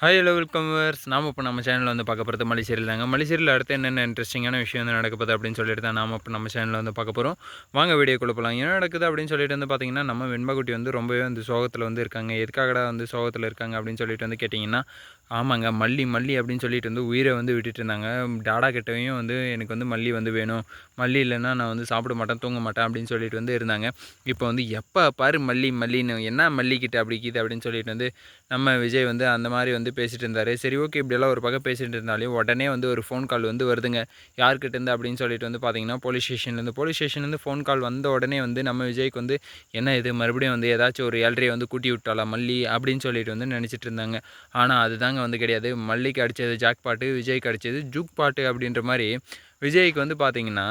Hi hello welcome verse நாம் இப்போ நம்ம சேனலில் வந்து பார்க்க போகிறது மலிசேரியில் தாங்க. மலிசேரியில் அடுத்து என்னென்ன இன்ட்ரெஸ்டிங்கான விஷயம் வந்து நடக்க போகுது அப்படின்னு சொல்லிட்டு தான் நாம் இப்போ நம்ம சேனலில் வந்து பார்க்க போகிறோம் வாங்க வீடியோ போகலாம் என்ன நடக்குது அப்படின்னு சொல்லிட்டு வந்து பார்த்தீங்கன்னா நம்ம வெண்பாக்குட்டி வந்து ரொம்பவே வந்து சோகத்தில் வந்து இருக்காங்க. எதுக்காகடா வந்து சோகத்தில் இருக்காங்க அப்படின்னு சொல்லிட்டு வந்து கேட்டிங்கன்னா ஆமாங்க மல்லி மல்லி அப்படின்னு சொல்லிட்டு வந்து உயிரை வந்து விட்டுட்டு இருந்தாங்க. டாடா கிட்டவையும் வந்து எனக்கு வந்து மல்லி வந்து வேணும். மல்லி இல்லைன்னா நான் வந்து சாப்பிட மாட்டேன் தூங்க மாட்டேன் அப்படின்னு சொல்லிட்டு வந்து இருந்தாங்க. இப்போ வந்து எப்போ பாரு மல்லி மல்லின்னு என்ன மல்லிக்கிட்ட அப்படி கீது அப்படின்னு சொல்லிட்டு வந்து நம்ம விஜய் வந்து அந்த மாதிரி வந்து பேசிகிட்டு இருந்தார். சரி ஓகே இப்படியெல்லாம் ஒரு பக்கம் பேசிகிட்டு இருந்தாலே உடனே வந்து ஒரு ஃபோன் கால் வந்து வருதுங்க. யார்கிட்டேருந்து அப்படின்னு சொல்லிட்டு வந்து பார்த்தீங்கன்னா போலீஸ் ஸ்டேஷன்லேருந்து போலீஸ் ஸ்டேஷன்லேருந்து ஃபோன் கால் வந்த உடனே வந்து நம்ம விஜய்க்கு வந்து என்ன இது? மறுபடியும் வந்து ஏதாச்சும் ஒரு ஏழ்றையை வந்து கூட்டி விட்டாலாம் மல்லி? அப்படின்னு சொல்லிட்டு வந்து நினச்சிட்டு இருந்தாங்க. ஆனால் அதுதாங்க வந்து கிடையாது. மல்லிக்கு அடித்தது ஜாக் பாட்டு விஜய்க்கு அடித்தது ஜூக் பாட்டு அப்படின்ற மாதிரி விஜய்க்கு வந்து பார்த்திங்கன்னா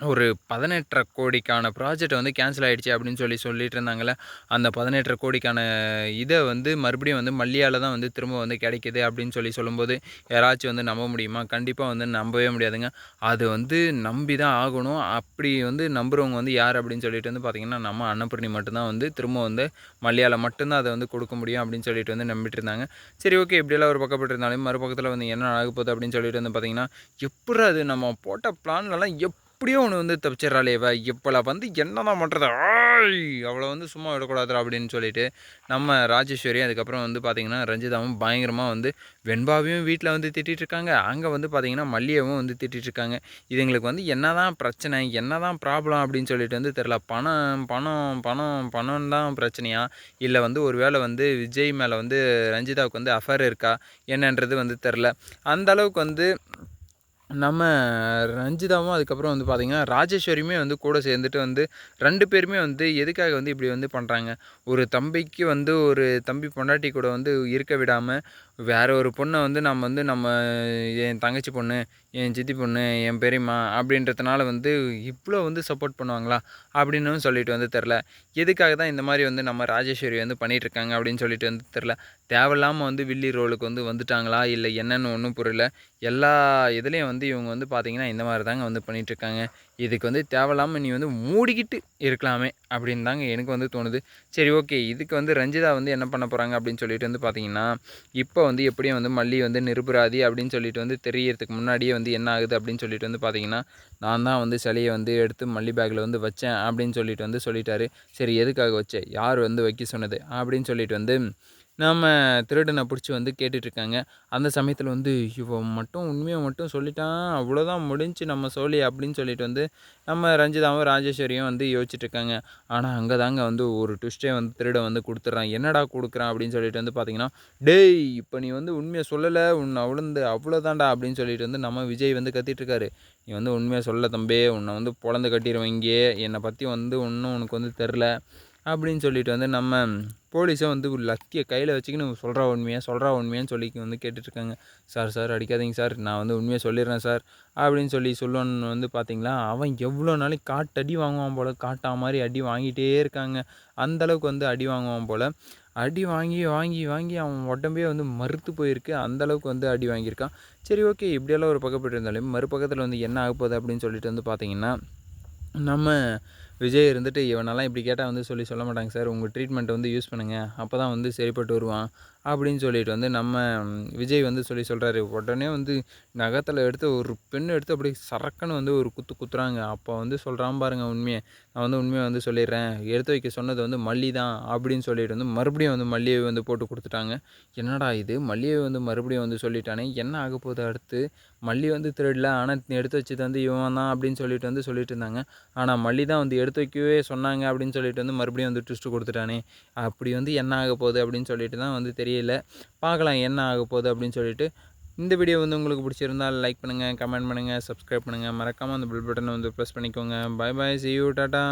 ஒரு பதினெட்டரை கோடிக்கான ப்ராஜெக்ட் வந்து கேன்சல் ஆகிடுச்சு அப்படின்னு சொல்லி சொல்லிட்டு இருந்தாங்களே அந்த பதினெட்டரை கோடிக்கான இதை வந்து மறுபடியும் வந்து மல்லியால் தான் வந்து திரும்ப வந்து கிடைக்கிது அப்படின்னு சொல்லி சொல்லும்போது யாராச்சும் வந்து நம்ப முடியுமா? கண்டிப்பாக வந்து நம்பவே முடியாதுங்க. அது வந்து நம்பி தான் ஆகணும். அப்படி வந்து நம்புகிறவங்க வந்து யார் அப்படின்னு சொல்லிட்டு வந்து பார்த்திங்கன்னா நம்ம அன்னபூர்ணி மட்டும்தான் வந்து திரும்ப வந்து மல்லியால் மட்டும்தான் அதை வந்து கொடுக்க முடியும் அப்படின்னு சொல்லிட்டு வந்து நம்பிட்டு இருந்தாங்க. சரி ஓகே இப்படியெல்லாம் ஒரு பக்கப்பட்டு இருந்தாலும் மறுபக்கத்தில் வந்து என்ன ஆக போகுது அப்படின்னு சொல்லிட்டு வந்து பார்த்திங்கன்னா எப்படி அது நம்ம போட்ட பிளான்லலாம் எப் அப்படியே ஒன்று வந்து தப்பிச்சிட்றாளே இவ இப்போல வந்து என்ன தான் பண்ணுறது ஆய் அவளை வந்து சும்மா விடக்கூடாதுரா அப்படின்னு சொல்லிட்டு நம்ம ராஜேஸ்வரி அதுக்கப்புறம் வந்து பார்த்திங்கன்னா ரஞ்சிதாவும் பயங்கரமாக வந்து வெண்பாவையும் வீட்டில் வந்து திட்டிருக்காங்க அங்கே வந்து பார்த்திங்கன்னா மல்லியாவும் வந்து திட்டிருக்காங்க இதுங்களுக்கு வந்து என்ன தான் பிரச்சனை என்ன தான் ப்ராப்ளம் அப்படின்னு சொல்லிட்டு வந்து தெரில பணம் பணம் பணம் பணம் தான் பிரச்சனையா? இல்லை வந்து ஒரு வேளை வந்து விஜய் மேலே வந்து ரஞ்சிதாவுக்கு வந்து அஃபர் இருக்கா? என்னன்றது வந்து தெரில அந்த அளவுக்கு வந்து நம்ம ரஞ்சிதாவும் அதுக்கப்புறம் வந்து பார்த்திங்கன்னா ராஜேஸ்வரியுமே வந்து கூட சேர்ந்துட்டு வந்து ரெண்டு பேருமே வந்து எதுக்காக வந்து இப்படி வந்து பண்ணுறாங்க ஒரு தம்பிக்கு வந்து ஒரு தம்பி பொண்டாட்டி கூட வந்து இருக்க விடாமல் வேறு ஒரு பொண்ணை வந்து நம்ம வந்து நம்ம என் தங்கச்சி பொண்ணு என் சித்தி பொண்ணு என் பெரியம்மா அப்படின்றதுனால வந்து இவ்வளோ வந்து சப்போர்ட் பண்ணுவாங்களா? அப்படின்னு சொல்லிட்டு வந்து தெரில எதுக்காக தான் இந்த மாதிரி வந்து நம்ம ராஜேஸ்வரி வந்து பண்ணிகிட்ருக்காங்க அப்படின்னு சொல்லிட்டு வந்து தெரில தேவையில்லாமல் வந்து வில்லி ரோலுக்கு வந்து வந்துட்டாங்களா? இல்லை என்னென்னு ஒன்றும் புரியல. எல்லா இதுலேயும் வந்து இவங்க வந்து பார்த்திங்கன்னா இந்த மாதிரி தாங்க வந்து பண்ணிகிட்ருக்காங்க இதுக்கு வந்து தேவையில்லாமல் நீ வந்து மூடிக்கிட்டு இருக்கலாமே அப்படின்னு தாங்க எனக்கு வந்து தோணுது. சரி ஓகே. இதுக்கு வந்து ரஞ்சிதா வந்து என்ன பண்ண போகிறாங்க அப்படின்னு சொல்லிட்டு வந்து பார்த்திங்கன்னா இப்போ வந்து எப்படியும் வந்து மல்லி வந்து நிருபராதி அப்படின்னு சொல்லிட்டு வந்து தெரியறதுக்கு முன்னாடியே வந்து என்ன ஆகுது அப்படின்னு சொல்லிட்டு வந்து பார்த்திங்கன்னா நான் தான் வந்து சிலையை வந்து எடுத்து மல்லி பேக்கில் வந்து வச்சேன் அப்படின்னு சொல்லிட்டு வந்து சொல்லிட்டாரு. சரி எதுக்காக வச்சேன் யார் வந்து வைக்க சொன்னது? அப்படின்னு சொல்லிட்டு வந்து நம்ம திருடனை பிடிச்சி வந்து கேட்டுட்ருக்காங்க. அந்த சமயத்தில் வந்து இவன் மட்டும் உண்மையை மட்டும் சொல்லிட்டான். அவ்வளோதான் முடிஞ்சு நம்ம சோழி அப்படின்னு சொல்லிட்டு வந்து நம்ம ரஞ்சிதாவும் ராஜேஸ்வரியும் வந்து யோசிச்சுட்ருக்காங்க. ஆனால் அங்கே தாங்க வந்து ஒரு ட்விஸ்ட்டே வந்து திருட வந்து கொடுத்துட்றான். என்னடா கொடுக்குறான் அப்படின்னு சொல்லிட்டு வந்து பார்த்தீங்கன்னா டேய் இப்போ நீ வந்து உண்மையை சொல்லலை. உன்னை அவ்வளோந்து அவ்வளோதான்டா அப்படின்னு சொல்லிட்டு வந்து நம்ம விஜய் வந்து கத்திட்டுருக்காரு நீ வந்து உண்மையை சொல்ல தம்பே. உன்னை வந்து பொழந்து கட்டிடுவேன் என்னை பற்றி வந்து ஒன்றும் உனக்கு வந்து தெரில. அப்படின்னு சொல்லிட்டு வந்து நம்ம போலீஸை வந்து லத்தியை கையில் வச்சுக்கின்னு சொல்கிறா உண்மையாக சொல்கிறா உண்மையான்னு சொல்லி வந்து கேட்டுட்ருக்காங்க. சார் சார் அடிக்காதீங்க சார். நான் வந்து உண்மையாக சொல்லிடுறேன் சார். அப்படின்னு சொல்லி சொல்லுவான்னு வந்து பார்த்தீங்களா அவன் எவ்வளோ நாளைக்கு காட்டு அடி வாங்குவான் போல் காட்டா மாதிரி அடி வாங்கிட்டே இருக்காங்க. அந்தளவுக்கு வந்து அடி வாங்குவான் போல். அடி வாங்கி வாங்கி வாங்கி அவன் உடம்பே வந்து மறுத்து போயிருக்கு. அந்தளவுக்கு வந்து அடி வாங்கியிருக்கான். சரி ஓகே. இப்படியெல்லாம் ஒரு பக்கப்பட்டு இருந்தாலும் மறுபக்கத்தில் வந்து என்ன ஆக போகுது அப்படின்னு சொல்லிட்டு வந்து பார்த்தீங்கன்னா நம்ம விஜய் இருந்துட்டு இவனெல்லாம் இப்படி கேட்டால் வந்து சொல்லி சொல்ல மாட்டாங்க சார். உங்கள் ட்ரீட்மெண்ட்டை வந்து யூஸ் பண்ணுங்கள் அப்போ தான் வந்து சரிப்பட்டு வருவான் அப்படின்னு சொல்லிட்டு வந்து நம்ம விஜய் வந்து சொல்லி சொல்கிறாரு உடனே வந்து நகத்தில் எடுத்து ஒரு பெண் எடுத்து அப்படி சரக்குன்னு வந்து ஒரு குத்து குத்துறாங்க. அப்போ வந்து சொல்கிறான் பாருங்கள் உண்மையை. நான் வந்து உண்மையை வந்து சொல்லிடுறேன். எடுத்து வைக்க சொன்னது வந்து மல்லி தான் அப்படின்னு சொல்லிட்டு வந்து மறுபடியும் வந்து மல்லியை வந்து போட்டு கொடுத்துட்டாங்க. என்னடா இது? மல்லியை வந்து மறுபடியும் வந்து சொல்லிட்டானே. என்ன ஆக போகுது அடுத்து? மல்லி வந்து திருடல. ஆனால் எடுத்து வச்சது வந்து இவன் தான் அப்படின்னு சொல்லிட்டு வந்து சொல்லிட்டு இருந்தாங்க. ஆனால் மல்லி தான் வந்து எடுத்து வைக்கவே சொன்னாங்க அப்படின்னு சொல்லிட்டு வந்து மறுபடியும் வந்து ட்விஸ்ட்டு கொடுத்துட்டானே. அப்படி வந்து என்ன ஆக போகுது அப்படின்னு சொல்லிட்டு தான் வந்து தெரியல. பார்க்கலாம் என்ன ஆக போகுது அப்படின்னு சொல்லிட்டு. இந்த வீடியோ வந்து உங்களுக்கு பிடிச்சிருந்தால் லைக் பண்ணுங்கள் கமெண்ட் பண்ணுங்கள் சப்ஸ்கிரைப் பண்ணுங்கள் மறக்காமல் அந்த பில் பட்டனை வந்து ப்ரெஸ் பண்ணிக்கோங்க. Bye bye see you tata